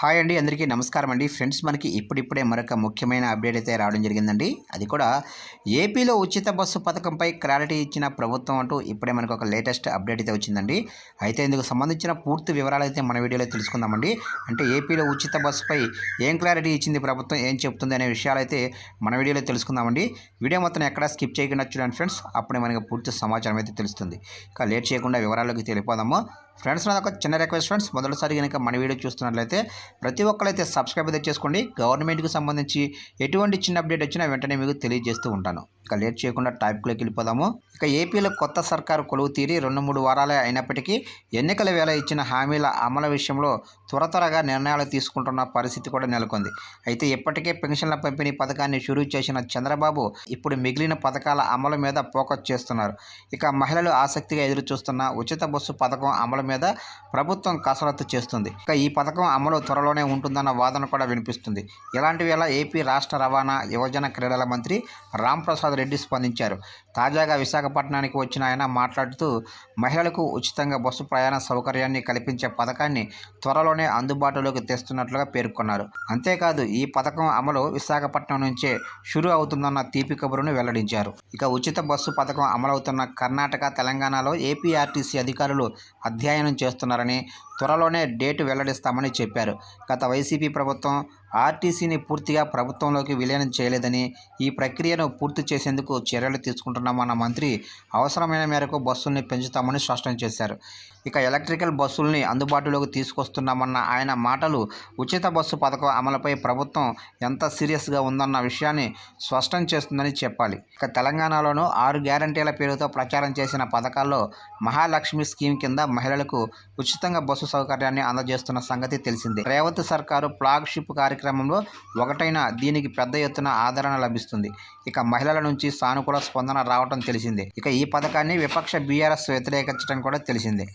Hi అండి అందరికీ నమస్కారం అండి. ఫ్రెండ్స్ మనకి ఇప్పుడిప్పుడే మరొక ముఖ్యమైన అప్డేట్ అయితే రావడం జరిగిందండి. అది కూడా ఏపీలో ఉచిత బస్సు పథకంపై క్లారిటీ ఇచ్చిన ప్రభుత్వం అంటూ ఇప్పుడే మనకు ఒక లేటెస్ట్ అప్డేట్ అయితే వచ్చిందండి. అయితే ఇందుకు సంబంధించిన పూర్తి వివరాలు అయితే మన వీడియోలో తెలుసుకుందామండి. అంటే ఏపీలో ఉచిత బస్సుపై ఏం క్లారిటీ ఇచ్చింది ప్రభుత్వం ఏం చెప్తుంది అనే విషయాలు అయితే మన వీడియోలో తెలుసుకుందామండి. వీడియో మొత్తం ఎక్కడ స్కిప్ చేయకుండా చూడండి ఫ్రెండ్స్. అప్పుడే మనకి పూర్తి సమాచారం అయితే తెలుస్తుంది. ఇక లేట్ చేయకుండా వివరాల్లోకి తెలిపోదాము ఫ్రెండ్స్ నాకు ఒక చిన్న రిక్వెస్ట్ ఫ్రెండ్స్ మొదటిసారి కనుక మన వీడియో చూస్తున్నట్లయితే ప్రతి ఒక్కరైతే సబ్స్క్రైబ్ అయితే చేసుకోండి గవర్నమెంట్కి సంబంధించి ఎటువంటి చిన్న అప్డేట్ వచ్చినా వెంటనే మీకు తెలియజేస్తూ ఉంటాను. ఇక లేట్ చేయకుండా టాపిక్లోకి వెళ్ళిపోదాము. ఇక ఏపీలో కొత్త సర్కారు కొలువు తీరి రెండు మూడు వారాలే అయినప్పటికీ ఎన్నికల వేళ ఇచ్చిన హామీల అమలు విషయంలో త్వర త్వరగా నిర్ణయాలు తీసుకుంటున్న పరిస్థితి కూడా నెలకొంది. అయితే ఇప్పటికే పెన్షన్ల పంపిణీ పథకాన్ని షురూ చేసిన చంద్రబాబు ఇప్పుడు మిగిలిన పథకాల అమలు మీద ఫోకస్ చేస్తున్నారు. ఇక మహిళలు ఆసక్తిగా ఎదురు చూస్తున్న ఉచిత బస్సు పథకం అమలు మీద ప్రభుత్వం కసరత్తు చేస్తుంది. ఇక ఈ పథకం అమలు త్వరలోనే ఉంటుందన్న వాదన కూడా వినిపిస్తుంది. ఇలాంటి వేళ ఏపీ రాష్ట్ర రవాణా యువజన క్రీడల మంత్రి రాంప్రసాద్ రెడ్డి స్పందించారు. తాజాగా విశాఖపట్నానికి వచ్చిన ఆయన మాట్లాడుతూ మహిళలకు ఉచితంగా బస్సు ప్రయాణ సౌకర్యాన్ని కల్పించే పథకాన్ని త్వరలోనే అందుబాటులోకి తెస్తున్నట్లుగా పేర్కొన్నారు. అంతేకాదు ఈ పథకం అమలు విశాఖపట్నం నుంచే షురు అవుతుందన్న తీపి కబురును వెల్లడించారు. ఇక ఉచిత బస్సు పథకం అమలవుతున్న కర్ణాటక తెలంగాణలో ఏపీఆర్టీసీ అధికారులు అధ్యయనం చేస్తున్నారని త్వరలోనే డేటు వెల్లడిస్తామని చెప్పారు. గత వైసీపీ ప్రభుత్వం ఆర్టీసీని పూర్తిగా ప్రభుత్వంలోకి విలీనం చేయలేదని ఈ ప్రక్రియను పూర్తి చేసేందుకు చర్యలు తీసుకుంటున్నామన్న మంత్రి అవసరమైన మేరకు బస్సుల్ని పెంచుతామని స్పష్టం చేశారు. ఇక ఎలక్ట్రికల్ బస్సుల్ని అందుబాటులోకి తీసుకొస్తున్నామన్న ఆయన మాటలు ఉచిత బస్సు పథకం అమలుపై ప్రభుత్వం ఎంత సీరియస్గా ఉందన్న విషయాన్ని స్పష్టం చేస్తుందని చెప్పాలి. ఇక తెలంగాణలోనూ ఆరు గ్యారంటీల పేరుతో ప్రచారం చేసిన పథకాల్లో మహాలక్ష్మి స్కీమ్ కింద మహిళలకు ఉచితంగా బస్సు సౌకర్యాన్ని అందజేస్తున్న సంగతి తెలిసిందే. రేవంత్ సర్కారు ఫ్లాగ్షిప్ కార్యక్రమంలో ఒకటైన దీనికి పెద్ద ఎత్తున ఆదరణ లభిస్తుంది. ఇక మహిళల నుంచి సానుకూల స్పందన రావటం తెలిసిందే. ఇక ఈ పథకాన్ని విపక్ష బీఆర్ఎస్ వ్యతిరేకించడం కూడా తెలిసిందే.